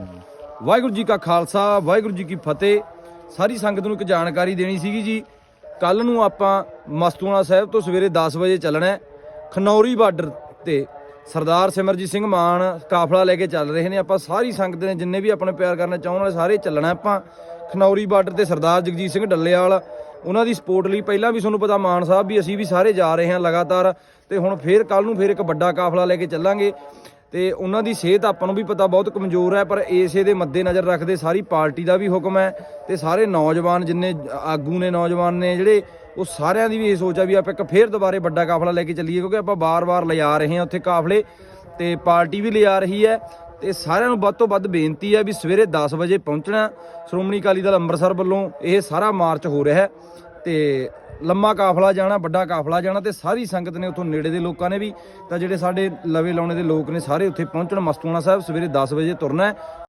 ਵਾਹਿਗੁਰੂ ਜੀ ਕਾ ਖਾਲਸਾ, ਵਾਹਿਗੁਰੂ ਜੀ ਕੀ ਫਤਿਹ। ਸਾਰੀ ਸੰਗਤ ਨੂੰ ਇੱਕ ਜਾਣਕਾਰੀ ਦੇਣੀ ਸੀਗੀ ਜੀ। ਕੱਲ ਨੂੰ ਆਪਾਂ ਮਸਤੂਣਾ ਸਾਹਿਬ ਤੋਂ ਸਵੇਰੇ 10 ਵਜੇ ਚੱਲਣਾ ਹੈ। ਖਨੌਰੀ ਬਾਰਡਰ ਤੇ ਸਰਦਾਰ ਸਿਮਰਜੀਤ ਸਿੰਘ ਮਾਨ ਕਾਫਲਾ ਲੈ ਕੇ ਚੱਲ ਰਹੇ ਨੇ। ਆਪਾਂ ਸਾਰੀ ਸੰਗਤ ਨੇ ਜਿੰਨੇ ਵੀ ਆਪਣੇ ਪਿਆਰ ਕਰਨਾ ਚਾਹੁਣ ਵਾਲੇ ਸਾਰੇ ਚੱਲਣਾ ਆਪਾਂ। ਖਨੌਰੀ ਬਾਰਡਰ ਤੇ ਸਰਦਾਰ ਜਗਜੀਤ ਸਿੰਘ ਡੱਲੇਵਾਲ, ਉਹਨਾਂ ਦੀ ਸਪੋਰਟ ਲਈ ਪਹਿਲਾਂ ਵੀ ਤੁਹਾਨੂੰ ਪਤਾ ਮਾਨ ਸਾਹਿਬ ਵੀ ਅਸੀਂ ਵੀ ਸਾਰੇ ਜਾ ਰਹੇ ਹਾਂ ਲਗਾਤਾਰ। ਤੇ ਹੁਣ ਫੇਰ ਕੱਲ ਨੂੰ ਫੇਰ ਇੱਕ ਵੱਡਾ ਕਾਫਲਾ ਲੈ ਕੇ ਚੱਲਾਂਗੇ। ਤੇ ਉਹਨਾਂ ਦੀ ਸਿਹਤ ਆਪਾਂ ਨੂੰ ਵੀ ਪਤਾ ਬਹੁਤ ਕਮਜ਼ੋਰ ਹੈ, ਪਰ ਇਸੇ ਦੇ ਮੱਦੇ ਨਜ਼ਰ ਰੱਖਦੇ ਸਾਰੀ ਪਾਰਟੀ ਦਾ ਵੀ ਹੁਕਮ ਹੈ ਤੇ ਸਾਰੇ ਨੌਜਵਾਨ ਜਿੰਨੇ ਆਗੂ ਨੇ ਨੌਜਵਾਨ ਨੇ ਜਿਹੜੇ, ਉਹ ਸਾਰਿਆਂ ਦੀ ਵੀ ਇਹ ਸੋਚ ਆ ਵੀ ਆਪਾਂ ਇੱਕ ਫੇਰ ਦੁਬਾਰੇ ਵੱਡਾ ਕਾਫਲਾ ਲੈ ਕੇ ਚੱਲੀਏ, ਕਿਉਂਕਿ ਆਪਾਂ ਬਾਰ-ਬਾਰ ਲਿਆ ਰਹੇ ਹਾਂ ਉੱਥੇ ਕਾਫਲੇ ਤੇ ਪਾਰਟੀ ਵੀ ਲਿਆ ਰਹੀ ਹੈ ਤੇ ਸਾਰਿਆਂ ਨੂੰ ਵੱਧ ਤੋਂ ਵੱਧ ਬੇਨਤੀ ਹੈ ਵੀ ਸਵੇਰੇ 10 ਵਜੇ ਪਹੁੰਚਣਾ, ਸ਼੍ਰੋਮਣੀ ਅਕਾਲੀ ਦਲ ਅੰਮ੍ਰਿਤਸਰ ਵੱਲੋਂ, ਇਹ ਸਾਰਾ ਮਾਰਚ ਹੋ ਰਿਹਾ ਹੈ ਤੇ ਲੰਮਾ ਕਾਫਲਾ ਜਾਣਾ, ਵੱਡਾ ਕਾਫਲਾ ਜਾਣਾ ਤੇ ਸਾਰੀ ਸੰਗਤ ਨੇ ਉੱਥੋਂ ਨੇੜੇ ਦੇ ਲੋਕਾਂ ਨੇ ਵੀ ਤਾਂ ਜਿਹੜੇ ਸਾਡੇ ਲਵੇ ਲਾਉਣੇ ਦੇ ਲੋਕ ਨੇ ਸਾਰੇ ਉੱਥੇ ਪਹੁੰਚਣ। ਮਸਤੂਆਣਾ ਸਾਹਿਬ ਸਵੇਰੇ 10 ਵਜੇ ਤੁਰਨਾ